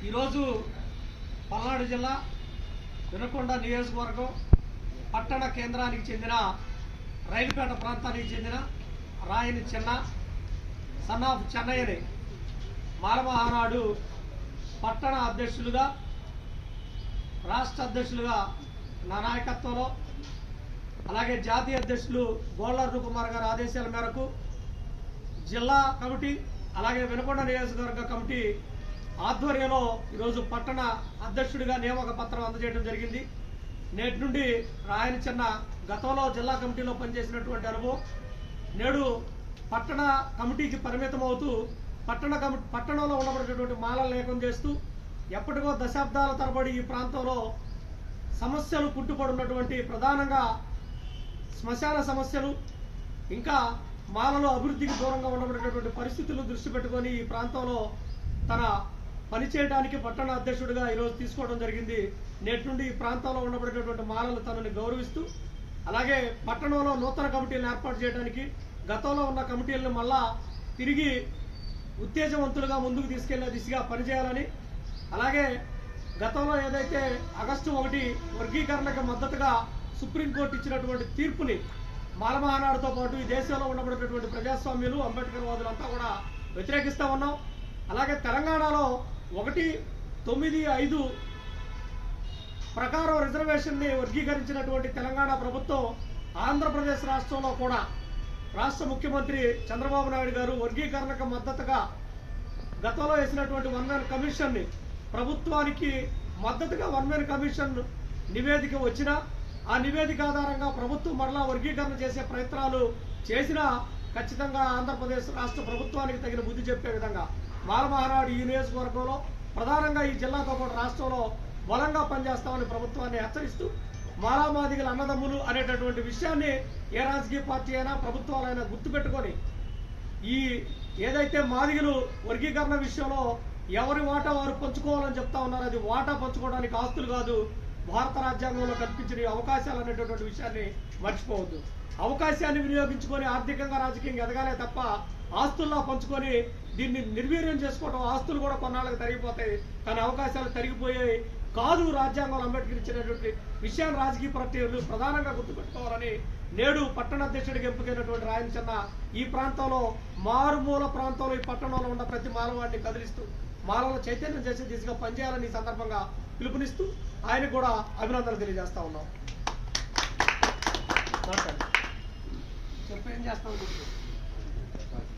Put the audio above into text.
ఈరోజు పల్నాడు జిల్లా వినకొండ నియోజకవర్గం పట్టణ కేంద్రానికి చెందిన రైలుపేట ప్రాంతానికి చెందిన రాయని చిన్న సన్ ఆఫ్ చెన్నైని మాలమహానాడు పట్టణ అధ్యక్షులుగా రాష్ట్ర అధ్యక్షులుగా నా నాయకత్వంలో అలాగే జాతీయ అధ్యక్షులు గోళ్ళ కుమార్ గారి ఆదేశాల మేరకు జిల్లా కమిటీ అలాగే వెనుకొండ నియోజకవర్గ కమిటీ ఆధ్వర్యంలో ఈరోజు పట్టణ అధ్యక్షుడిగా నియామక పత్రం అందజేయడం జరిగింది. నేటి నుండి రాయని చిన్న గతంలో జిల్లా కమిటీలో పనిచేసినటువంటి అనుభవం. నేడు పట్టణ కమిటీకి పరిమితం అవుతూ పట్టణ కమిటీ పట్టణంలో ఉండబడేటటువంటి మాలలు లేఖం చేస్తూ ఎప్పటికో దశాబ్దాల తరబడి ఈ ప్రాంతంలో సమస్యలు పుట్టుపడున్నటువంటి ప్రధానంగా శ్మశాన సమస్యలు ఇంకా మాలలో అభివృద్ధికి దూరంగా ఉండబడేటటువంటి పరిస్థితులు దృష్టి పెట్టుకొని ఈ ప్రాంతంలో తన పనిచేయడానికి పట్టణ అధ్యక్షుడిగా ఈరోజు తీసుకోవడం జరిగింది. నేటి నుండి ఈ ప్రాంతంలో ఉండబడేటటువంటి మాలలు తనని గౌరవిస్తూ అలాగే పట్టణంలో నూతన కమిటీలను ఏర్పాటు చేయడానికి గతంలో ఉన్న కమిటీలను మళ్ళా తిరిగి ఉత్తేజవంతులుగా ముందుకు తీసుకెళ్ళే దిశగా పనిచేయాలని అలాగే గతంలో ఏదైతే ఆగస్టు ఒకటి వర్గీకరణకు మద్దతుగా సుప్రీంకోర్టు ఇచ్చినటువంటి తీర్పుని మాలమహానాడుతో పాటు ఈ దేశంలో ఉండబడేటటువంటి ప్రజాస్వామ్యులు అంబేద్కర్ వాదులంతా కూడా వ్యతిరేకిస్తూ ఉన్నాం. అలాగే తెలంగాణలో ఒకటి తొమ్మిది ఐదు ప్రకారం రిజర్వేషన్ని వర్గీకరించినటువంటి తెలంగాణ ప్రభుత్వం ఆంధ్రప్రదేశ్ రాష్ట్రంలో కూడా రాష్ట్ర ముఖ్యమంత్రి చంద్రబాబు నాయుడు గారు వర్గీకరణకు మద్దతుగా గతంలో వేసినటువంటి వన్ మ్యాన్ కమిషన్ని ప్రభుత్వానికి మద్దతుగా వన్ మ్యాన్ కమిషన్ నివేదిక వచ్చినా ఆ నివేదిక ఆధారంగా ప్రభుత్వం మరలా వర్గీకరణ చేసే ప్రయత్నాలు చేసినా ఖచ్చితంగా ఆంధ్రప్రదేశ్ రాష్ట్ర ప్రభుత్వానికి తగిన బుద్ధి చెప్పే విధంగా బాలమహారాడు ఈ నియోజకవర్గంలో ప్రధానంగా ఈ జిల్లాతో పాటు రాష్ట్రంలో బలంగా పనిచేస్తామని ప్రభుత్వాన్ని హెచ్చరిస్తూ మారామాదిగల అన్నదమ్ములు అనేటటువంటి విషయాన్ని ఏ రాజకీయ పార్టీ అయినా ప్రభుత్వాలైనా గుర్తుపెట్టుకొని ఈ ఏదైతే మాదిగలు వర్గీకరణ విషయంలో ఎవరి వాటా వారు పంచుకోవాలని చెప్తా ఉన్నారు అది వాటా పంచుకోవడానికి ఆస్తులు కాదు భారత రాజ్యాంగంలో కల్పించిన అవకాశాలు అనేటటువంటి విషయాన్ని మర్చిపోవద్దు. అవకాశాన్ని వినియోగించుకొని ఆర్థికంగా రాజకీయంగా ఎదగాలే తప్ప ఆస్తుల్లో పంచుకొని దీన్ని నిర్వీర్యం చేసుకోవడం ఆస్తులు కూడా కొన్నాళ్ళకి తరిగిపోతాయి. కానీ అవకాశాలు తరిగిపోయాయి. కాదు రాజ్యాంగంలో అంబేద్కర్ ఇచ్చినటువంటి విషయాన్ని రాజకీయ పార్టీలు ప్రధానంగా గుర్తుపెట్టుకోవాలని నేడు పట్టణాధ్యక్షుడికి ఎంపికైనటువంటి రాయన చెన్న ఈ ప్రాంతంలో మారుమూల ప్రాంతంలో ఈ పట్టణంలో ఉన్న ప్రతి మానవాడిని కదిలిస్తూ మానవ చైతన్యం చేసే దిశగా పనిచేయాలని ఈ సందర్భంగా పిలుపునిస్తూ ఆయనకు కూడా అభినందనలు తెలియజేస్తా ఉన్నాం. చెప్పేం చేస్తాం